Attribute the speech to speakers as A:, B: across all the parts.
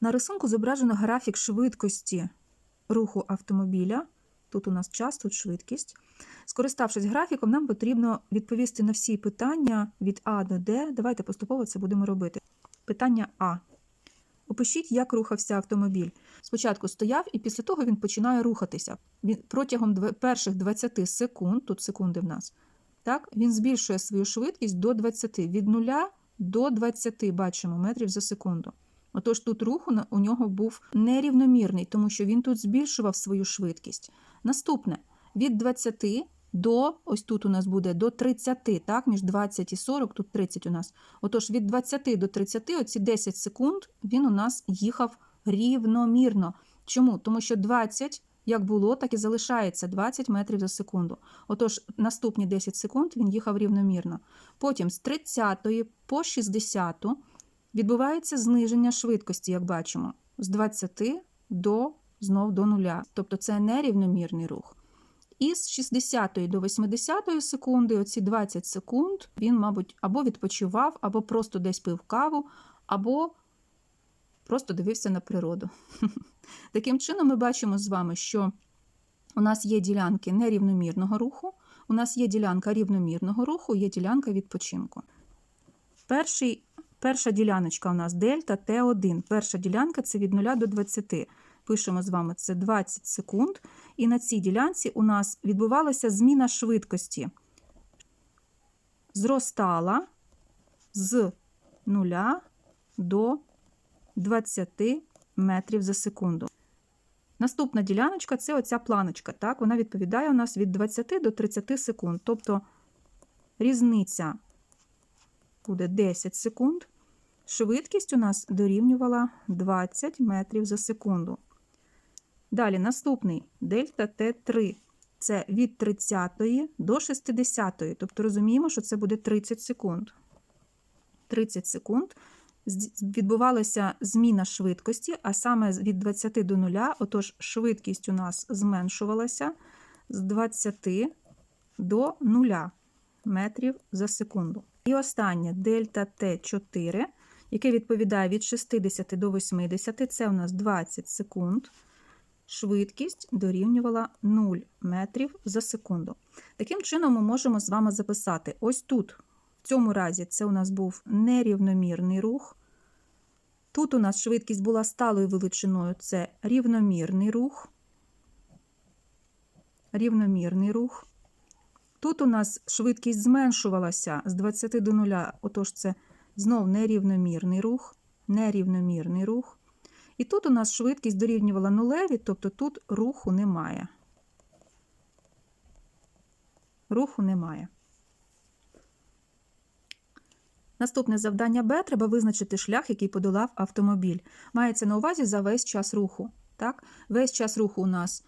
A: На рисунку зображено графік швидкості руху автомобіля. Тут у нас час, тут швидкість. Скориставшись графіком, нам потрібно відповісти на всі питання від А до Д. Давайте поступово це будемо робити. Питання А. Опишіть, як рухався автомобіль. Спочатку стояв, і після того він починає рухатися. Він протягом перших 20 секунд, тут секунди в нас, так, він збільшує свою швидкість до 20, від 0 до 20, бачимо, метрів за секунду. Отож, тут рух у нього був нерівномірний, тому що він тут збільшував свою швидкість. Наступне від 20 до ось тут у нас буде до 30, так, між 20 і 40, тут 30 у нас. Отож, від 20 до 30, оці 10 секунд, він у нас їхав рівномірно. Чому? Тому що 20, як було, так і залишається 20 метрів за секунду. Отож, наступні 10 секунд він їхав рівномірно. Потім з 30 по 60 відбувається зниження швидкості, як бачимо, з 20 до знов до нуля. Тобто це нерівномірний рух. І з 60 до 80 секунди, оці 20 секунд, він, мабуть, або відпочивав, або просто десь пив каву, або просто дивився на природу. Таким чином, ми бачимо з вами, що у нас є ділянки нерівномірного руху, у нас є ділянка рівномірного руху, є ділянка відпочинку. Перший, перша діляночка у нас дельта Т1. Перша ділянка це від 0 до 20. Пишемо з вами це 20 секунд. І на цій ділянці у нас відбувалася зміна швидкості. Зростала з 0 до 20 метрів за секунду. Наступна діляночка це оця планочка. Так? Вона відповідає у нас від 20 до 30 секунд. Тобто різниця буде 10 секунд. Швидкість у нас дорівнювала 20 метрів за секунду. Далі наступний дельта Т3. Це від 30 до 60. Тобто розуміємо, що це буде 30 секунд. 30 секунд відбувалася зміна швидкості, а саме від 20 до 0, отож швидкість у нас зменшувалася з 20 до 0 метрів за секунду. І останнє дельта Т4, яке відповідає від 60 до 80, це у нас 20 секунд. Швидкість дорівнювала 0 метрів за секунду. Таким чином, ми можемо з вами записати: ось тут, в цьому разі, це у нас був нерівномірний рух. Тут у нас швидкість була сталою величиною, це рівномірний рух. Рівномірний рух. Тут у нас швидкість зменшувалася з 20 до 0, отож це знов нерівномірний рух, нерівномірний рух. І тут у нас швидкість дорівнювала нулеві, тобто тут руху немає. Руху немає. Наступне завдання Б треба визначити шлях, який подолав автомобіль. Мається на увазі за весь час руху. Так? Весь час руху у нас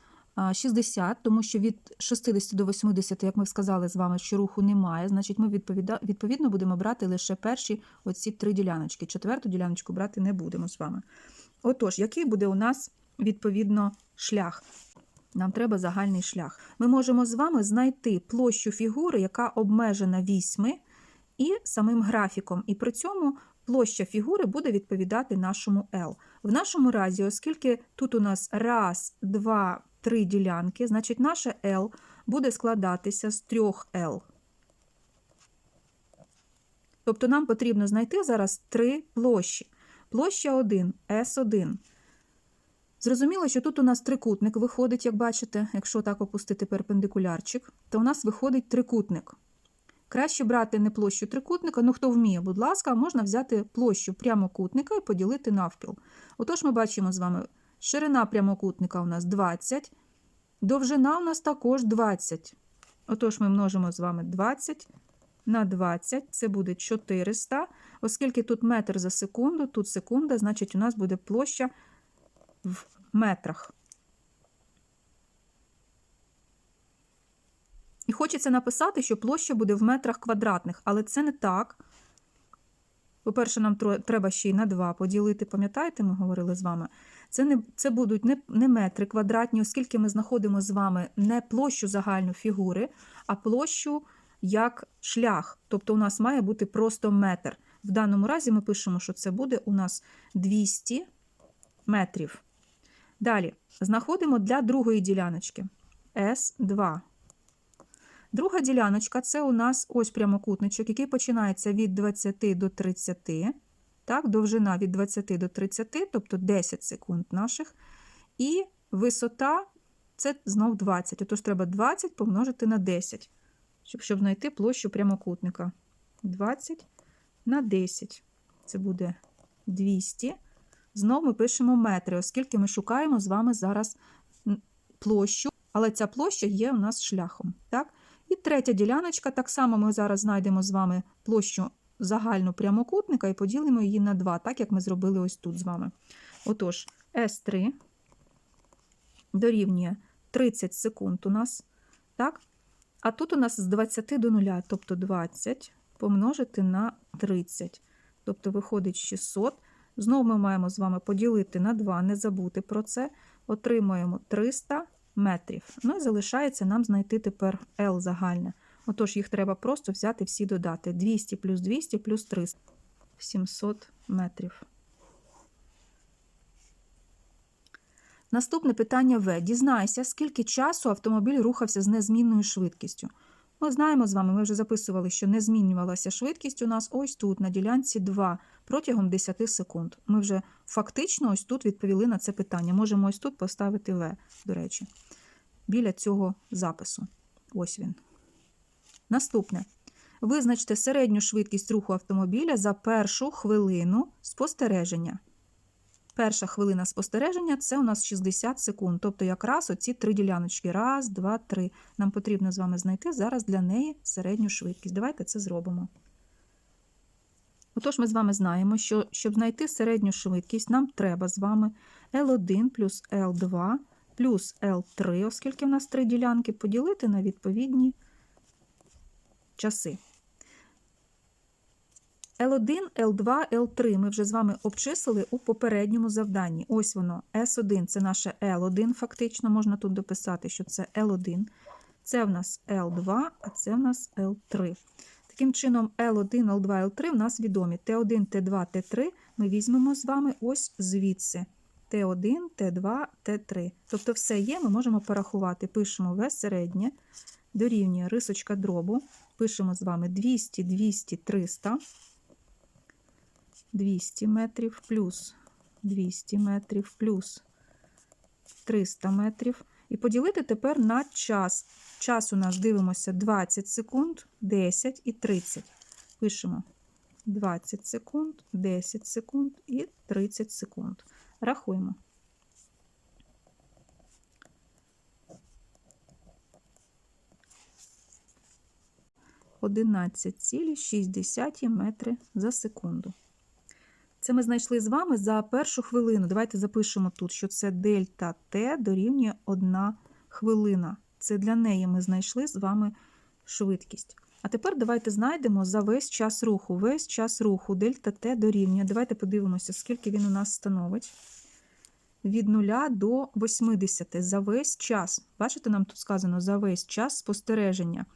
A: 60, тому що від 60 до 80, як ми сказали з вами, що руху немає, значить ми відповідно будемо брати лише перші оці три діляночки. Четверту діляночку брати не будемо з вами. Отож, який буде у нас відповідно шлях? Нам треба загальний шлях. Ми можемо з вами знайти площу фігури, яка обмежена вісьми і самим графіком. І при цьому площа фігури буде відповідати нашому L. В нашому разі, оскільки тут у нас раз, два, три ділянки, значить наше L буде складатися з трьох L. Тобто нам потрібно знайти зараз три площі. Площа 1, S1. Зрозуміло, що тут у нас трикутник виходить, як бачите, якщо так опустити перпендикулярчик, то у нас виходить трикутник. Краще брати не площу трикутника, ну хто вміє, будь ласка, можна взяти площу прямокутника і поділити навпіл. Отож, ми бачимо з вами, ширина прямокутника у нас 20, довжина у нас також 20. Отож, ми множимо з вами 20 на 20, це буде 400. Оскільки тут метр за секунду, тут секунда, значить у нас буде площа в метрах. І хочеться написати, що площа буде в метрах квадратних, але це не так. По-перше, нам треба ще й на 2 поділити, пам'ятаєте, ми говорили з вами. Це, не, це будуть не, не метри квадратні, оскільки ми знаходимо з вами не площу загальну фігури, а площу як шлях. Тобто у нас має бути просто метр. В даному разі ми пишемо, що це буде у нас 200 метрів. Далі знаходимо для другої діляночки S2. Друга діляночка це у нас ось прямокутничок, який починається від 20 до 30. Так, довжина від 20 до 30, тобто 10 секунд наших. І висота це знов 20. Отож, треба 20 помножити на 10, щоб, щоб знайти площу прямокутника. 20 на 10. Це буде 200. Знову ми пишемо метри, оскільки ми шукаємо з вами зараз площу, але ця площа є у нас шляхом. Так? І третя діляночка, так само ми зараз знайдемо з вами площу загальну прямокутника і поділимо її на 2, так як ми зробили ось тут з вами. Отож, S3 дорівнює 30 секунд у нас. Так? А тут у нас з 20 до 0, тобто 20 помножити на 30. Тобто виходить 600. Знову ми маємо з вами поділити на 2, не забути про це. Отримуємо 300 метрів. Ну і залишається нам знайти тепер L загальне. Отож, їх треба просто взяти всі додати. 200 плюс 200 плюс 300. 700 метрів. Наступне питання В. Дізнайся, скільки часу автомобіль рухався з незмінною швидкістю. Ми знаємо з вами, ми вже записували, що не змінювалася швидкість у нас ось тут, на ділянці 2, протягом 10 секунд. Ми вже фактично ось тут відповіли на це питання. Можемо ось тут поставити В, до речі, біля цього запису. Ось він. Наступне. Визначте середню швидкість руху автомобіля за першу хвилину спостереження. Перша хвилина спостереження це у нас 60 секунд. Тобто якраз оці три діляночки. Раз, два, три. Нам потрібно з вами знайти зараз для неї середню швидкість. Давайте це зробимо. Отож, ми з вами знаємо, що щоб знайти середню швидкість, нам треба з вами L1 плюс L2 плюс L3, оскільки в нас три ділянки, поділити на відповідні часи. L1, L2, L3 ми вже з вами обчислили у попередньому завданні. Ось воно, S1 це наше L1, фактично, можна тут дописати, що це L1. Це в нас L2, а це в нас L3. Таким чином, L1, L2, L3 в нас відомі. T1, T2, T3 ми візьмемо з вами ось звідси. Т1, Т2, Т3. Тобто все є, ми можемо порахувати. Пишемо В середнє, дорівнює рисочка дробу. Пишемо з вами 200, 200, 300. 200 метрів плюс 200 метрів плюс 300 метрів. І поділити тепер на час. Час у нас дивимося 20 секунд, 10 і 30. Пишемо 20 секунд, 10 секунд і 30 секунд. Рахуємо. Одинадцять цілі 60 метри за секунду. Це ми знайшли з вами за першу хвилину. Давайте запишемо тут, що це дельта Т дорівнює 1 хвилина. Це для неї ми знайшли з вами швидкість. А тепер давайте знайдемо за весь час руху. Весь час руху дельта Т дорівнює. Давайте подивимося, скільки він у нас становить. Від 0 до 80 за весь час. Бачите, нам тут сказано за весь час спостереження.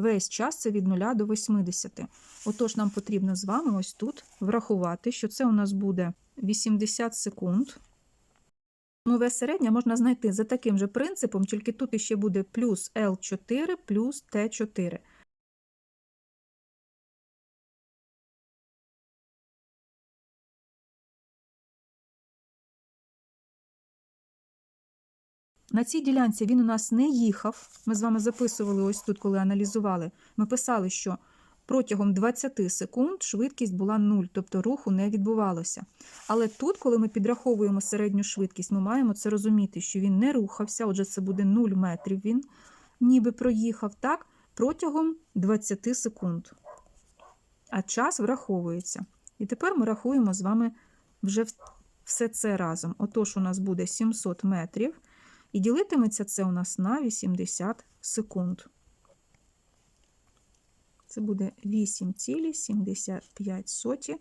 A: Весь час це від 0 до 80. Отож, нам потрібно з вами ось тут врахувати, що це у нас буде 80 секунд. Нове середнє можна знайти за таким же принципом, тільки тут іще буде плюс L4 плюс T4. На цій ділянці він у нас не їхав. Ми з вами записували ось тут, коли аналізували. Ми писали, що протягом 20 секунд швидкість була 0, тобто руху не відбувалося. Але тут, коли ми підраховуємо середню швидкість, ми маємо це розуміти, що він не рухався, отже, це буде 0 метрів. Він ніби проїхав так протягом 20 секунд. А час враховується. І тепер ми рахуємо з вами вже все це разом. Отож, у нас буде 700 метрів. І ділитиметься це у нас на 80 секунд. Це буде 8,75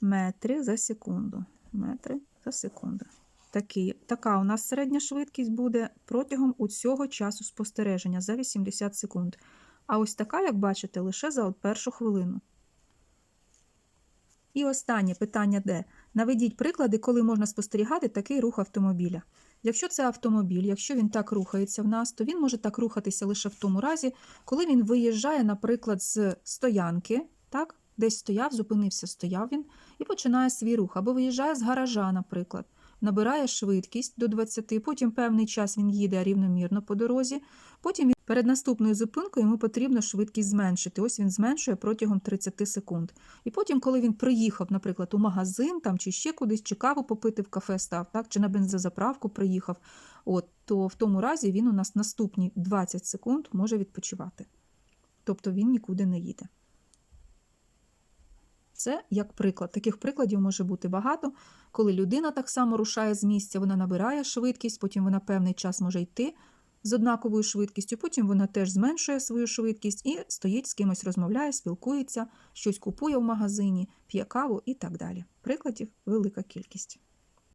A: метри за секунду. Метри за секунду. Такі, така у нас середня швидкість буде протягом усього часу спостереження за 80 секунд. А ось така, як бачите, лише за першу хвилину. І останнє питання Д. Наведіть приклади, коли можна спостерігати такий рух автомобіля. Якщо це автомобіль, якщо він так рухається в нас, то він може так рухатися лише в тому разі, коли він виїжджає, наприклад, з стоянки, так? десь стояв, зупинився, стояв він, і починає свій рух, або виїжджає з гаража, наприклад, набирає швидкість до 20, потім певний час він їде рівномірно по дорозі, потім перед наступною зупинкою йому потрібно швидкість зменшити. Ось він зменшує протягом 30 секунд. І потім, коли він приїхав, наприклад, у магазин там, чи ще кудись, чи каву попити в кафе став, так, чи на бензозаправку приїхав, от, то в тому разі він у нас наступні 20 секунд може відпочивати. Тобто він нікуди не їде. Це як приклад. Таких прикладів може бути багато, коли людина так само рушає з місця, вона набирає швидкість, потім вона певний час може йти з однаковою швидкістю, потім вона теж зменшує свою швидкість і стоїть з кимось, розмовляє, спілкується, щось купує в магазині, п'є каву і так далі. Прикладів велика кількість.